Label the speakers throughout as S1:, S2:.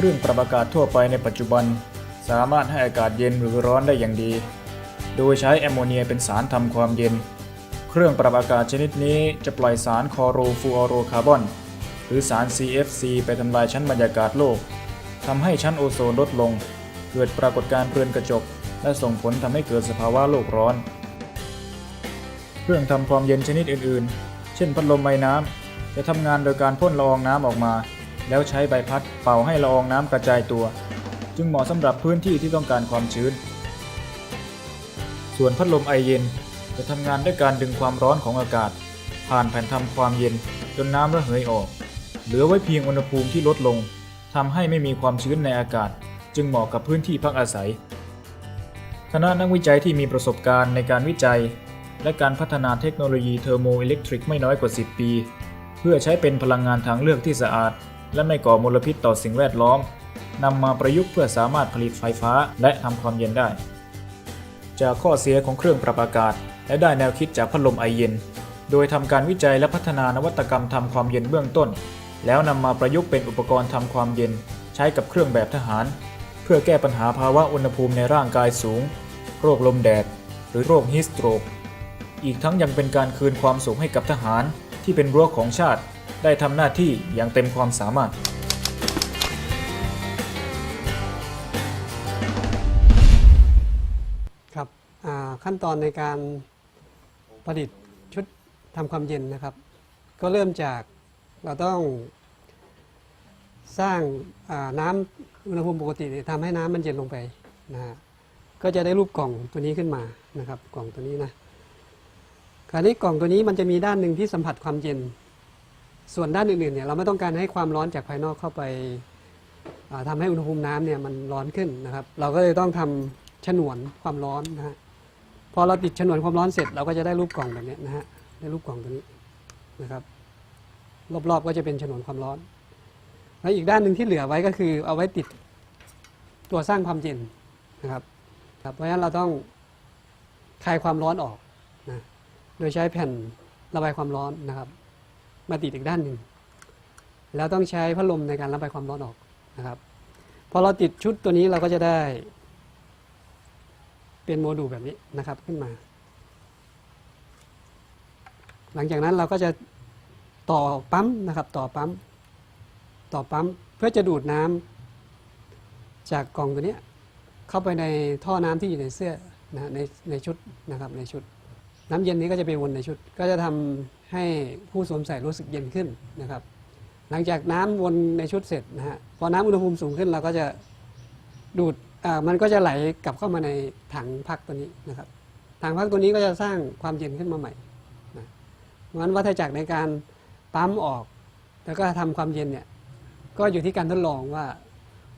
S1: เครื่องปรับอากาศทั่วไปในปัจจุบัน สามารถให้อากาศเย็นหรือร้อนได้อย่างดี โดยใช้แอมโมเนียเป็นสารทำความเย็น เครื่องปรับอากาศชนิดนี้จะปล่อยสารคอโรฟลูออโรคาร์บอนหรือสาร CFC ไปทำลายชั้นบรรยากาศโลกทำให้ชั้นโอโซนลดลง เกิดปรากฏการณ์เรือนกระจก และส่งผลทำให้เกิดสภาวะโลกร้อน เครื่องทำความเย็นชนิดอื่น ๆ เช่นพัดลมไอ้น้ำจะทำงานโดยการพ่นละอองน้ำออกมา แล้วใช้ใบพัดเป่าให้ละอองน้ำกระจายตัว จึงเหมาะสำหรับพื้นที่ที่ต้องการความชื้น ส่วนพัดลมไอเย็นจะทำงานด้วยการดึงความร้อนของอากาศ ผ่านแผ่นทำความเย็นจนน้ำระเหยออก เหลือไว้เพียงอุณหภูมิที่ลดลงทำให้ไม่มีความชื้นในอากาศ จึงเหมาะกับพื้นที่พักอาศัย คณะนักวิจัยที่มีประสบการณ์ในการวิจัย และการพัฒนาเทคโนโลยีเทอร์โมอิเล็กทริกไม่น้อยกว่า 10 ปี เพื่อใช้เป็นพลังงานทางเลือกที่สะอาด และไม่ก่อมลพิษต่อสิ่งแวดล้อมนำมาประยุกต์เพื่อสามารถผลิตไฟฟ้าและทำความเย็นได้ จากข้อเสียของเครื่องปรับอากาศ และได้แนวคิดจากพัดลมไอเย็น โดยทำการวิจัยและพัฒนานวัตกรรมทำความเย็นเบื้องต้น แล้วนำมาประยุกต์เป็นอุปกรณ์ทำความเย็น ใช้กับเครื่องแบบทหาร เพื่อแก้ปัญหาภาวะอุณหภูมิในร่างกายสูง โรคลมแดด หรือโรคฮิสโตรก อีกทั้งยังเป็นการคืนความสุขให้กับทหารที่เป็นรั้วของชาติ ได้ทำหน้าที่อย่างเต็มความสามารถ
S2: ครับอ่าขั้นตอนในการผลิตชุดทำความเย็นนะครับ ก็เริ่มจากเราต้องสร้างอ่าน้ำอุณหภูมิปกติเนี่ยทำให้น้ำมันเย็นลงไปนะฮะก็จะได้รูปกล่องตัวนี้ขึ้นมานะครับ กล่องตัวนี้นะคราวนี้กล่องตัวนี้มันจะมีด้านหนึ่งที่สัมผัสความเย็น ส่วนด้านอื่นๆเนี่ยเราไม่ต้องการให้ความร้อนจากภายนอกเข้าไปาทำให้อุณหภูมิน้ำเนี่ยมันร้อนขึ้นนะครับ เราก็เลยต้องทำฉนวนความร้อนนะฮะพอเราติดฉนวนความร้อนเสร็จเราก็จะได้รูปกล่องแบบนี้นะฮะได้รูปกล่องตัวนี้นะครับ รอบๆก็จะเป็นฉนวนความร้อน แล้วอีกด้านหนึ่งที่เหลือไว้ก็คือเอาไว้ติดตัวสร้างความเย็นนะครับครับเพราะฉะนั้นเราต้องคลายความร้อนออกนะโดยใช้แผ่นระบายความร้อนนะครับ มาติดอีกด้านหนึ่ง แล้วต้องใช้พัดลมในการระบายความร้อนออกนะครับ พอเราติดชุดตัวนี้เราก็จะได้ เป็นโมดูลแบบนี้นะครับขึ้นมา หลังจากนั้นเราก็จะต่อปั๊มนะครับ ต่อปั๊ม ต่อปั๊มเพื่อจะดูดน้ำจากกล่องตัวนี้เข้าไปในท่อน้ำที่อยู่ในเสื้อนะในในชุดนะครับในชุด น้ำเย็นนี้ก็จะไปวนในชุด ก็จะทำให้ผู้สวมใส่รู้สึกเย็นขึ้นนะครับ หลังจากน้ำวนในชุดเสร็จนะฮะพอน้ำอุณหภูมิสูงขึ้นเราก็จะดูดอ่ามันก็จะไหลกลับเข้ามาในถังพักตัวนี้นะครับถังพักตัวนี้ก็จะสร้างความเย็นขึ้นมาใหม่นะเพราะฉะนั้นวัฏจักรในการปั๊มออก แล้วก็ทำความเย็นเนี่ยก็อยู่ที่การทดลองว่า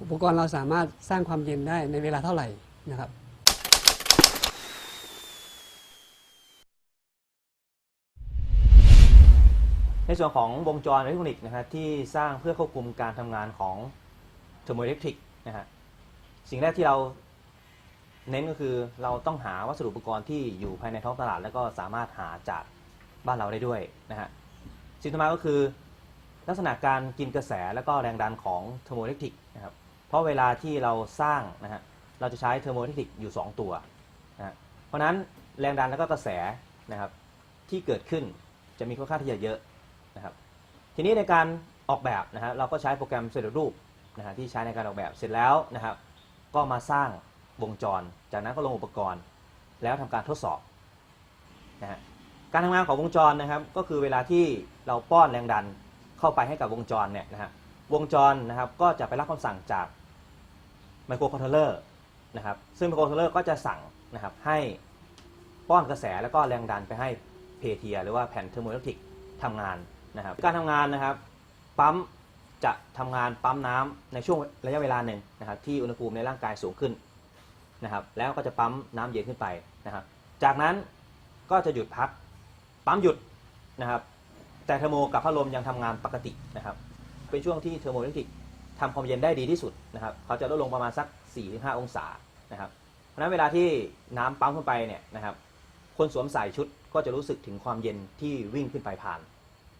S2: อุปกรณ์เราสามารถสร้างความเย็นได้ในเวลาเท่าไหร่นะครับ
S3: ในส่วนของวงจรอิเล็กทรอนิกส์นะครับที่สร้างเพื่อควบคุมการทำงานของเทอร์โมอิเล็กทริกนะฮะสิ่งแรกที่เราเน้นก็คือเราต้องหาวัสดุอุปกรณ์ที่อยู่ภายในท้องตลาด แล้วก็สามารถหาจากบ้านเราได้ด้วยนะฮะสิ่งต่อมาก็คือ ลักษณะการกินกระแสแล้วก็แรงดันของเทอร์โมอิเล็กทริกนะครับเพราะเวลาที่เราสร้างนะฮะเราจะใช้เทอร์โมอิเล็กทริกอยู่ 2 ตัวนะเพราะฉะนั้นแรงดันแล้วก็กระแสนะครับที่เกิดขึ้นจะมีค่อนข้างที่จะเยอะ นะครับทีนี้ในการออกแบบนะฮะเราก็ใช้โปรแกรมเสร็จรูปนะฮะที่ใช้ในการออกแบบเสร็จแล้วนะครับ ก็มาสร้างวงจร จากนั้นก็ลงอุปกรณ์ แล้วทำการทดสอบนะฮะการทำงานของวงจรนะครับ ก็คือเวลาที่เราป้อนแรงดันเข้าไปให้กับวงจรเนี่ยนะฮะวงจรนะครับก็จะไปรับคำสั่งจากไมโครคอนโทรลเลอร์นะครับซึ่งไมโครคอนโทรลเลอร์ก็จะสั่งนะครับให้ป้อนกระแสแล้วก็แรงดันไปให้เพเทีย หรือว่าแผ่นเทอร์โมอิเล็กทริกทำงาน นะครับการทำงานนะครับปั๊มจะทำงานปั๊มน้ำในช่วงระยะเวลาหนึ่งนะครับที่อุณหภูมิในร่างกายสูงขึ้นนะครับแล้วก็จะปั๊มน้ำเย็นขึ้นไปนะครับจากนั้นก็จะหยุดพักปั๊มหยุดนะครับแต่เทอร์โมกับพัดลมยังทำงานปกตินะครับเป็นช่วงที่เทอร์โมเล็กติกทำความเย็นได้ดีที่สุดนะครับเขาจะลดลงประมาณสัก 4-5 องศานะครับเพราะฉะนั้นเวลาที่น้ำปั๊มขึ้นไปเนี่ยนะครับคนสวมใส่ชุดก็จะรู้สึกถึงความเย็นที่วิ่งขึ้นไปผ่าน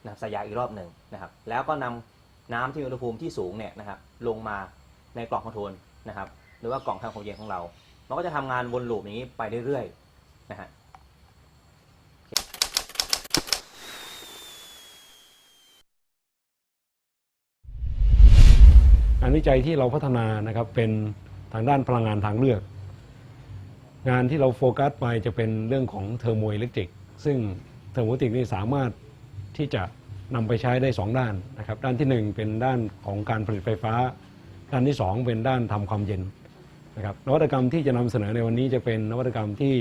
S3: นะใส่ยางอีกรอบหนึ่งนะครับ แล้วก็นำน้ำที่อุณหภูมิที่สูงเนี่ยนะครับลงมาในกล่องคอนโทรลนะครับ หรือว่ากล่องทำความเย็นของเรา มันก็จะทำงานวนลูปอย่างนี้ไปเรื่อยๆนะฮะ
S4: งานวิจัยที่เราพัฒนานะครับเป็นทางด้านพลังงานทางเลือก งานที่เราโฟกัสไปจะเป็นเรื่องของเทอร์โมอิเล็กทริก ซึ่งเทอร์โมอิเล็กทริกนี่สามารถ ที่จะนำไปใช้ได้ 2 ด้านนะครับ ด้านทีหนึ่1 เป็นด้านของการผลิตไฟฟ้า ด้านที่ 2 เป็นด้านทำความเย็นนะครับนวัตกรรมที่จะนำเสนอในวันนี้จะเป็นนวัตกรรมที่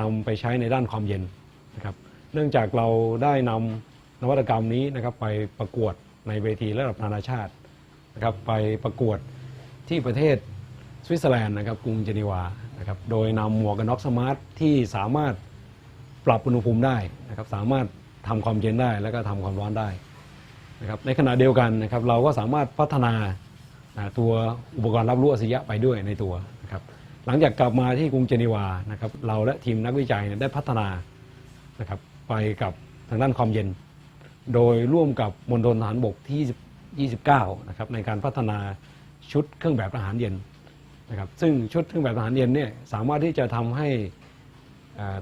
S4: นำไปใช้ในด้านความเย็นนะครับ เนื่องจากเราได้นำนวัตกรรมนี้นะครับไปประกวดในเวทีระดับนานาชาตินะครับไปประกวดที่ประเทศสวิตเซอร์แลนด์นะครับกรุงเจนีวานะครับโดยนำหมวกกันน็อกสมาร์ทที่สามารถปรับอุณหภูมิได้นะครับสามารถ ทำความเย็นได้แล้วก็ทำความร้อนได้นะครับในขณะเดียวกันนะครับเราก็สามารถพัฒนาตัวอุปกรณ์รับรู้อัจฉริยะไปด้วยในตัวนะครับหลังจากกลับมาที่กรุงเจนีวานะครับเราและทีมนักวิจัยเนี่ยได้พัฒนานะครับไปกับทางด้านความเย็น โดยร่วมกับมณฑลทหารบกที่29นะครับในการพัฒนาชุดเครื่องแบบทหารเย็นนะครับซึ่งชุดเครื่องแบบทหารเย็นเนี่ยสามารถที่จะทำให้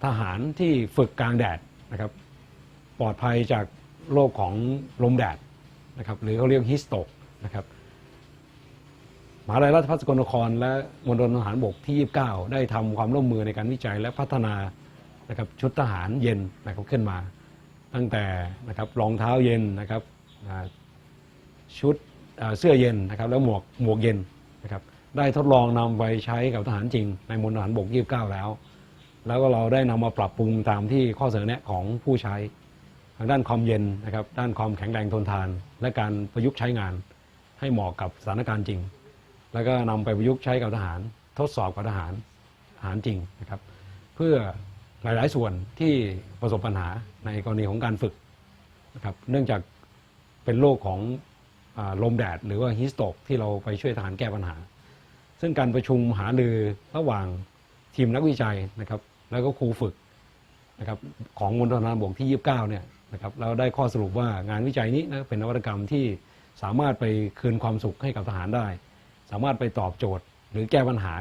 S4: ทหารที่ฝึกกลางแดดนะครับ ปลอดภัยจากโรคของลมแดดนะครับหรือเขาเรียกฮิสโตกนะครับมหาลัยราชภัฏสกลนคร และมณฑลทหารบกที่ 29 ได้ทำความร่วมมือในการวิจัยและพัฒนานะครับชุดทหารเย็นนะครับขึ้นมา ตั้งแต่นะครับรองเท้าเย็นนะครับชุดเสื้อเย็นนะครับแล้วหมวกหมวกเย็นนะครับได้ทดลองนำไปใช้กับทหารจริง ในมณฑลทหารบก 29 แล้ว แล้วก็เราได้นำมาปรับปรุงตามที่ข้อเสนอแนะของผู้ใช้ ทางด้านความเย็นนะครับ ด้านความแข็งแรงทนทาน และการประยุกต์ใช้งานให้เหมาะกับสถานการณ์จริง แล้วก็นำไปประยุกต์ใช้กับทหาร ทดสอบกับทหารทหารจริงนะครับ เพื่อหลาย ๆ ส่วนที่ประสบปัญหาในกรณีของการฝึกนะครับ เนื่องจากเป็นโรคของอลมแดดหรือว่าฮิสโตกที่เราไปช่วยทหารแก้ปัญหา ซึ่งการประชุมหารือระหว่างทีมนักวิจัยนะครับ แล้วก็ครูฝึกนะครับของมณฑลทหารบกที่ 29 เนี่ย นะครับเราได้ข้อสรุปว่างานวิจัยนี้นะเป็นนวัตกรรมที่สามารถไปคืนความสุขให้กับทหารได้ สามารถไปตอบโจทย์ หรือแก้ปัญหา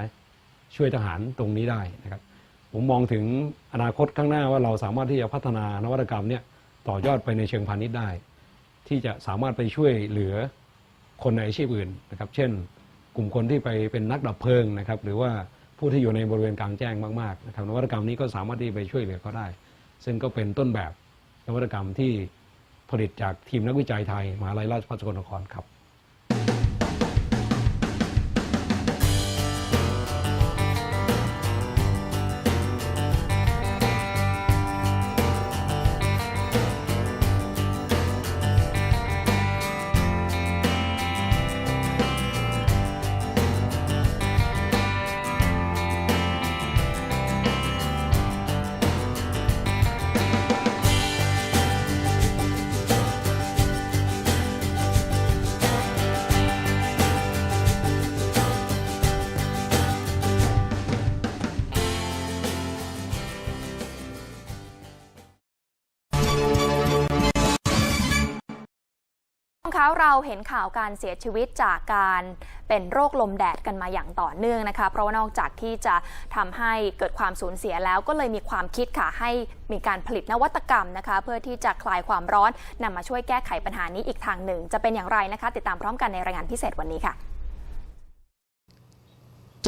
S4: ช่วยทหารตรงนี้ได้นะครับผมมองถึงอนาคตข้างหน้าว่าเราสามารถที่จะพัฒนานวัตกรรมเนี่ยต่อยอดไปในเชิงพาณิชย์ได้ ที่จะสามารถไปช่วยเหลือคนในอาชีพอื่นนะครับ เช่น กลุ่มคนที่ไปเป็นนักดับเพลิงนะครับ หรือว่าผู้ที่อยู่ในบริเวณกลางแจ้งมากๆนะครับนวัตกรรมนี้ก็สามารถที่ไปช่วยเหลือเขาได้ ซึ่งก็เป็นต้นแบบ นวัตกรรมที่ผลิตจากทีมนักวิจัยไทยมหาลัยราชภัฏสกลนครครับ
S5: คะเราเห็นข่าวการเสียชีวิตจากการเป็นโรคลมแดดกันมาอย่างต่อเนื่องนะคะ เพราะว่านอกจากที่จะทำให้เกิดความสูญเสียแล้ว ก็เลยมีความคิดค่ะให้มีการผลิตนวัตกรรมนะคะ เพื่อที่จะคลายความร้อนนำมาช่วยแก้ไขปัญหานี้อีกทางหนึ่ง จะเป็นอย่างไรนะคะ ติดตามพร้อมกันในรายงานพิเศษวันนี้ค่ะ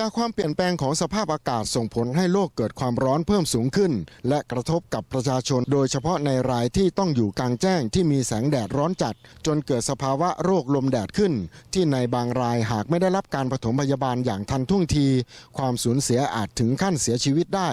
S6: จากความเปลี่ยนแปลงของสภาพอากาศส่งผลให้โลกเกิดความร้อนเพิ่มสูงขึ้น และกระทบกับประชาชน โดยเฉพาะในรายที่ต้องอยู่กลางแจ้งที่มีแสงแดดร้อนจัด จนเกิดสภาวะโรคลมแดดขึ้น ที่ในบางรายหากไม่ได้รับการปฐมพยาบาลอย่างทันท่วงที ความสูญเสียอาจถึงขั้นเสียชีวิตได้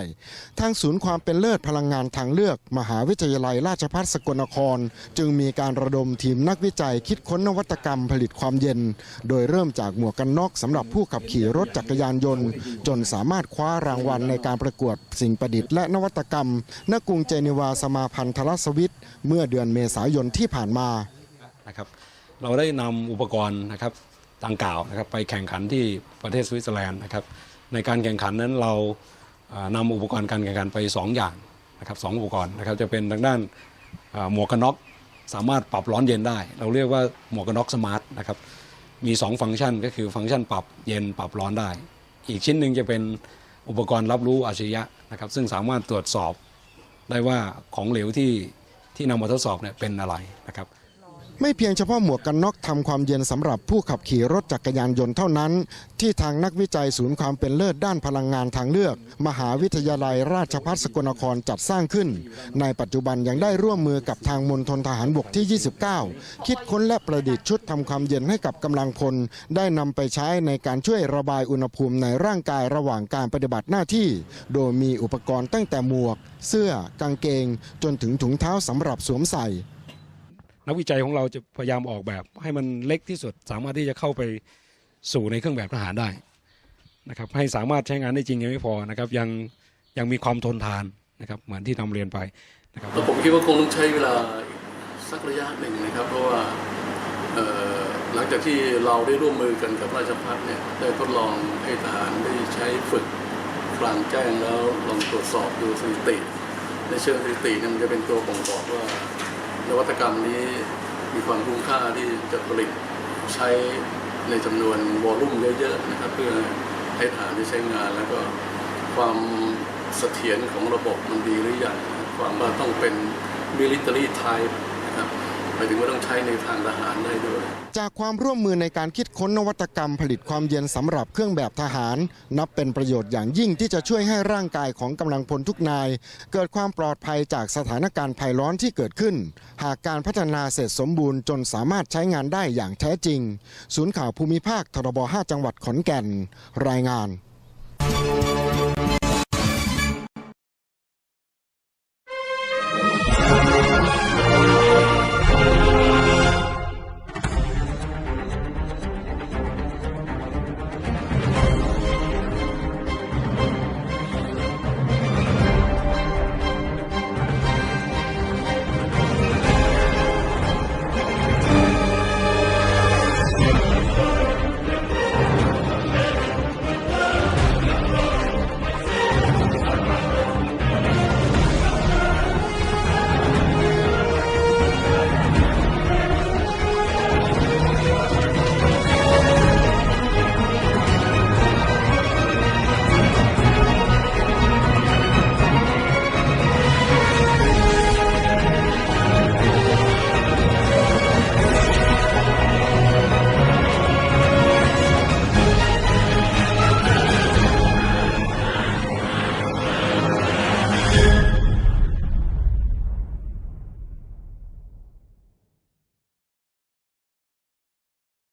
S6: ทางศูนย์ความเป็นเลิศพลังงานทางเลือก มหาวิทยาลัยราชภัฏสกลนคร จึงมีการระดมทีมนักวิจัยคิดค้นนวัตกรรมผลิตความเย็น โดยเริ่มจากหมวกกันน็อกสำหรับผู้ขับขี่รถจักรยานยนต์ จนสามารถคว้ารางวัลในการประกวดสิ่งประดิษฐ์และนวัตกรรมณกรุงเจนีวาสมาพันธรสวิตเมื่อเดือนเมษายนที่ผ่านมา
S4: นะครับเราได้นำอุปกรณ์นะครับดังกล่าวนะครับไปแข่งขันที่ประเทศสวิตเซอร์แลนด์นะครับในการแข่งขันนั้นเราอ่านำอุปกรณ์การแข่งขันไป 2 อย่างนะครับสองอุปกรณ์นะครับจะเป็นทางด้านหมวกกันน็อกสามารถปรับร้อนเย็นได้ เราเรียกว่าหมวกกันน็อกสมาร์ทนะครับมี 2 ฟังก์ชันก็คือฟังก์ชันปรับเย็นปรับร้อนได้ อีกชิ้นหนึ่งจะเป็นอุปกรณ์รับรู้อัจฉริยะนะครับ ซึ่งสามารถตรวจสอบได้ว่าของเหลวที่ที่นำมาทดสอบเนี่ยเป็นอะไรนะครับ
S6: ไม่เพียงเฉพาะหมวกกันน็อกทำความเย็นสำหรับผู้ขับขี่รถจักรยานยนต์เท่านั้น ที่ทางนักวิจัยศูนย์ความเป็นเลิศด้านพลังงานทางเลือก มหาวิทยาลัยราชภัฏสกลนครจัดสร้างขึ้น ในปัจจุบันยังได้ร่วมมือกับทางมณฑลทหารบกที่ 29 คิดค้นและประดิษฐ์ชุดทำความเย็นให้กับกำลังพล ได้นำไปใช้ในการช่วยระบายอุณหภูมิในร่างกายระหว่างการปฏิบัติหน้าที่ โดยมีอุปกรณ์ตั้งแต่หมวก เสื้อกางเกง จนถึงถุงเท้าสำหรับสวมใส่
S4: นักวิจัยของเราจะพยายามออกแบบ ให้มันเล็กที่สุด สามารถที่จะเข้าไปสู่ในเครื่องแบบทหารได้นะครับ ให้สามารถใช้งานได้จริงยังไม่พอนะครับ ยังยังมีความทนทานนะครับ เหมือนที่นำเรียนไปนะครับ
S7: แล้วผมคิดว่าคงต้องใช้เวลาสักระยะหนึ่งนะครับ เพราะว่าหลังจากที่เราได้ร่วมมือกันกับราชพัฒน์เนี่ยได้ทดลองให้ทหารได้ใช้ฝึกกลางแจ้งแล้วลองตรวจสอบดูสถิติ ในเชิงสถิตินี่ยมันจะเป็นตัวบ่งบอกว่า นวัตกรรมนี้มีความคุ้มค่าที่จะผลิตใช้ในจำนวนวอลลุ่มเยอะๆนะครับ เพื่อให้ทหารได้ใช้งาน แล้วก็ความเสถียรของระบบมันดีหรือยังความว่าต้องเป็นมิลิเตอรี่ไทป์ หมายถึงว่าต้องใช้ในทางทหารได้ด้วย
S6: จากความร่วมมือในการคิดค้นนวัตกรรมผลิตความเย็นสำหรับเครื่องแบบทหาร นับเป็นประโยชน์อย่างยิ่งที่จะช่วยให้ร่างกายของกำลังพลทุกนาย เกิดความปลอดภัยจากสถานการณ์ภัยร้อนที่เกิดขึ้น หากการพัฒนาเสร็จสมบูรณ์จนสามารถใช้งานได้อย่างแท้จริง ศูนย์ข่าวภูมิภาคทรบ5จังหวัดขอนแก่น รายงาน